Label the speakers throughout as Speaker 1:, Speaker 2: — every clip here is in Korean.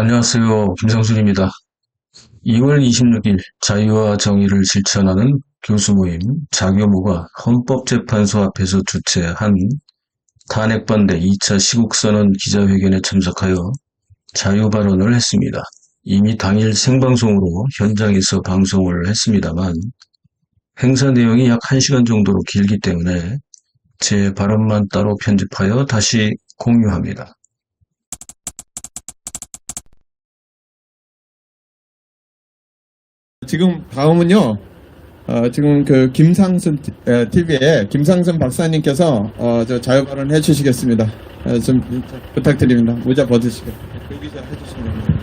Speaker 1: 안녕하세요. 김성순입니다. 2월 26일 자유와 정의를 실천하는 교수 모임 자교모가 헌법재판소 앞에서 주최한 탄핵반대 2차 시국선언 기자회견에 참석하여 자유 발언을 했습니다. 이미 당일 생방송으로 현장에서 방송을 했습니다만 행사 내용이 약 1시간 정도로 길기 때문에 제 발언만 따로 편집하여 다시 공유합니다.
Speaker 2: 지금 다음은요. 어, 지금 그 김상순 TV에 김상순 박사님께서 어, 저 자유 발언 해주시겠습니다. 어, 좀 부탁드립니다. 모자 벗으시고 여기서 해주시면 됩니다.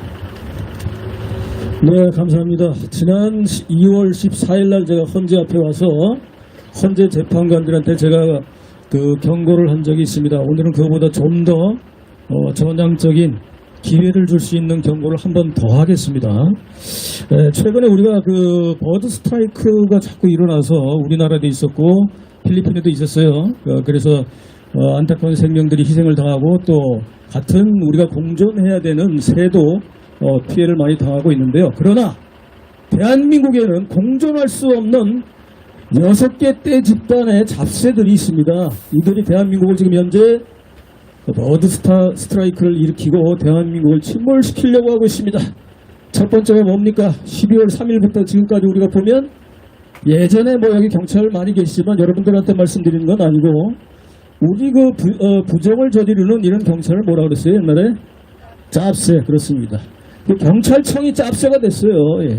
Speaker 3: 네, 감사합니다. 지난 2월 14일 날 제가 헌재 앞에 와서 헌재 재판관들한테 제가 그 경고를 한 적이 있습니다. 오늘은 그거보다 좀더 어, 전향적인 기회를 줄 수 있는 경고를 한 번 더 하겠습니다. 에, 최근에 우리가 그 버드 스트라이크가 자꾸 일어나서 우리나라도 있었고 필리핀에도 있었어요. 어, 그래서 어, 안타까운 생명들이 희생을 당하고 또 같은 우리가 공존해야 되는 새도 어, 피해를 많이 당하고 있는데요. 그러나 대한민국에는 공존할 수 없는 여섯 개 떼 집단의 잡새들이 있습니다. 이들이 대한민국을 지금 현재 버드 스타, 스트라이크를 일으키고 대한민국을 침몰시키려고 하고 있습니다. 첫 번째가 뭡니까? 12월 3일부터 지금까지 우리가 보면 예전에 뭐 여기 경찰 많이 계시지만 여러분들한테 말씀드리는 건 아니고 우리 그 부, 어, 부정을 저지르는 이런 경찰을 뭐라 그랬어요 옛날에? 짭새 그렇습니다. 그 경찰청이 짭새가 됐어요. 예.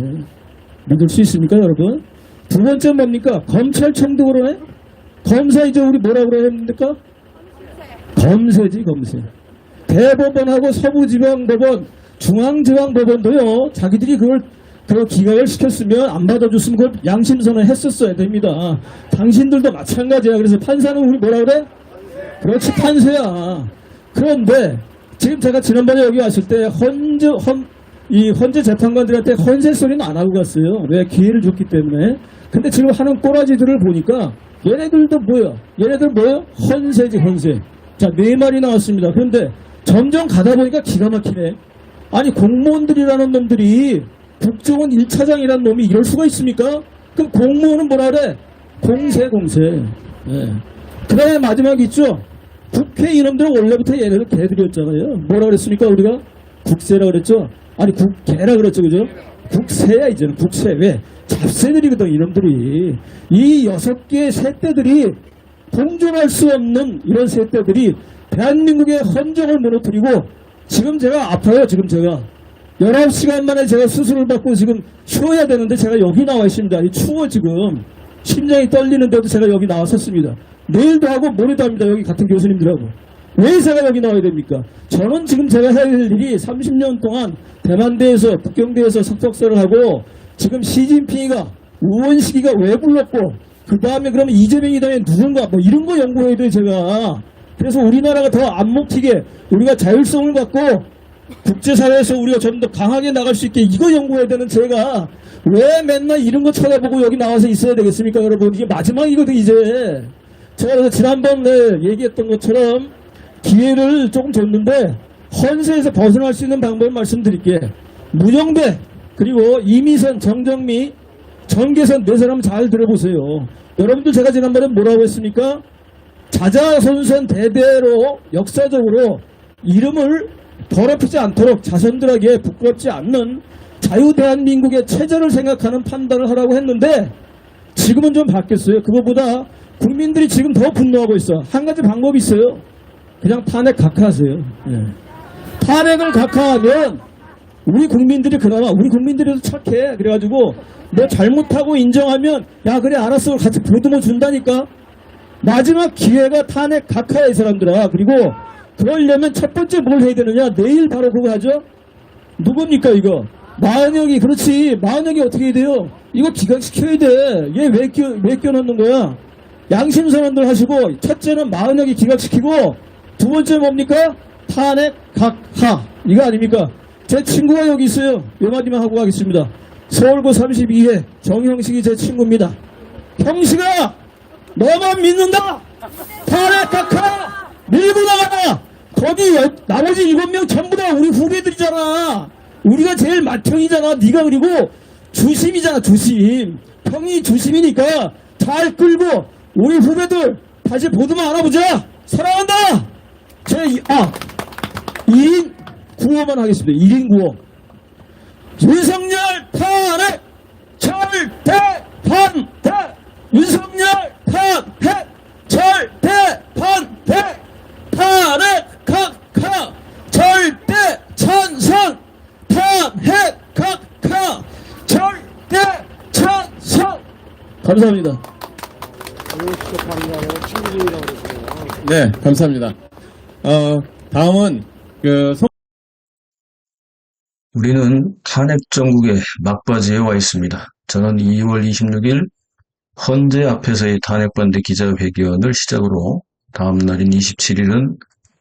Speaker 3: 믿을 수 있습니까 여러분? 두 번째 뭡니까? 검찰청 도 그러네? 검사 이제 우리 뭐라 그래야 됩니까? 검세지 검세. 대법원하고 서부지방법원, 중앙지방법원도요. 자기들이 그걸 그 기각을 시켰으면 안 받아줬으면 그걸 양심선언 했었어야 됩니다. 당신들도 마찬가지야. 그래서 판사는 우리 뭐라 그래? 그렇지 판사야. 그런데 지금 제가 지난번에 여기 왔을 때 헌재 헌, 이 헌재 재판관들한테 헌세 소리는 안 하고 갔어요. 왜 기회를 줬기 때문에. 근데 지금 하는 꼬라지들을 보니까 얘네들도 뭐야? 얘네들 뭐예요? 헌세지 헌세. 자, 네 마리 나왔습니다. 그런데 점점 가다 보니까 기가 막히네. 아니, 공무원들이라는 놈들이 국정원 1차장이라는 놈이 이럴 수가 있습니까? 그럼 공무원은 뭐라 그래? 공세, 공세. 예. 그 다음에 마지막 있죠? 국회 이놈들은 원래부터 얘네들 개들이었잖아요. 뭐라 그랬습니까, 우리가? 국세라 그랬죠? 아니, 국개라 그랬죠, 그죠? 국세야, 이제는 국세. 왜? 잡새들이거든, 이놈들이. 이 여섯 개의 새떼들이 공존할 수 없는 이런 새떼들이 대한민국의 헌정을 무너뜨리고 지금 제가 아파요 지금 제가. 19시간 만에 제가 수술을 받고 지금 쉬어야 되는데 제가 여기 나와 있습니다. 이 추워 지금. 심장이 떨리는데도 제가 여기 나왔었습니다. 내일도 하고 모레도 합니다 여기 같은 교수님들하고. 왜 제가 여기 나와야 됩니까? 저는 지금 제가 해야 될 일이 30년 동안 대만대에서 북경대에서 석석사를 하고 지금 시진핑이가 우원식이가 왜 불렀고 그 다음에 그러면 이재명이 다음에 누군가 뭐 이런 거 연구해야 돼 제가. 그래서 우리나라가 더 안 먹히게 우리가 자율성을 갖고 국제사회에서 우리가 좀 더 강하게 나갈 수 있게 이거 연구해야 되는 제가 왜 맨날 이런 거 찾아보고 여기 나와서 있어야 되겠습니까 여러분? 이게 마지막이거든 이제. 제가 그래서 지난번에 얘기했던 것처럼 기회를 조금 줬는데 헌세에서 벗어날 수 있는 방법을 말씀드릴게 문영배 그리고 이미선 정정미 전개선 네 사람 잘 들어보세요. 여러분들 제가 지난번에 뭐라고 했습니까? 자자손손 대대로 역사적으로 이름을 더럽히지 않도록 자손들에게 부끄럽지 않는 자유 대한민국의 체제를 생각하는 판단을 하라고 했는데 지금은 좀 바뀌었어요. 그거보다 국민들이 지금 더 분노하고 있어. 한 가지 방법이 있어요. 그냥 탄핵 각하하세요. 예. 탄핵을 각하하면 우리 국민들이 그나마 우리 국민들이 착해. 그래가지고 뭐 잘못하고 인정하면 야 그래 알았어. 같이 보듬어 준다니까. 마지막 기회가 탄핵 각하야 이 사람들아. 그리고 그러려면 첫 번째 뭘 해야 되느냐? 내일 바로 그거 하죠? 누굽니까 이거? 마은혁이. 그렇지. 마은혁이 어떻게 해야 돼요? 이거 기각시켜야 돼 얘 왜 끼워, 왜 끼워넣는 거야? 양심 선언들 하시고 첫째는 마은혁이 기각시키고 두 번째 뭡니까? 탄핵 각하. 이거 아닙니까 제 친구가 여기 있어요 요 마디만 하고 가겠습니다 서울고 32회 정형식이 제 친구입니다. 형식아, 너만 믿는다. 각하 밀고 나가라. 거기 여- 나머지 일곱 명 전부 다 우리 후배들이잖아. 우리가 제일 맏형이잖아. 네가 그리고 주심이잖아. 주심. 형이 주심이니까 잘 끌고 우리 후배들 다시 보드만 알아보자. 사랑한다. 제 이- 아 1인 구호만 하겠습니다. 1인 구호. 윤석열 탄핵 절대 반대 윤석열 탄핵 절대 반대 탄핵 각하 절대 찬성 탄핵 각하 절대 찬성 감사합니다.
Speaker 2: 네, 감사합니다. 어, 다음은 그 송-
Speaker 1: 우리는 탄핵 정국의 막바지에 와 있습니다. 저는 2월 26일 헌재 앞에서의 탄핵 반대 기자회견을 시작으로 다음 날인 27일은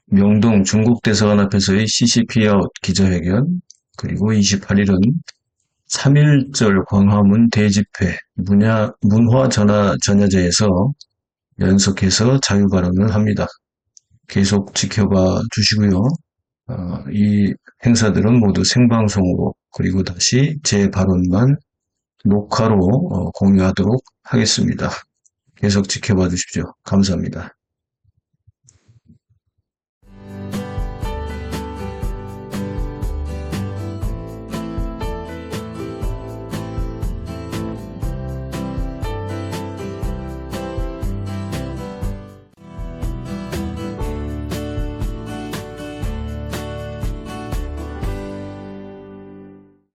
Speaker 1: 명동 중국 대사관 앞에서의 CCP 아웃 기자회견 그리고 28일은 3.1절 광화문 대집회 문야, 문화 전화 전야제에서 연속해서 자유 발언을 합니다. 계속 지켜봐 주시고요. 어, 이 행사들은 모두 생방송으로 그리고 다시 제 발언만 녹화로 어, 공유하도록 하겠습니다. 계속 지켜봐 주십시오. 감사합니다.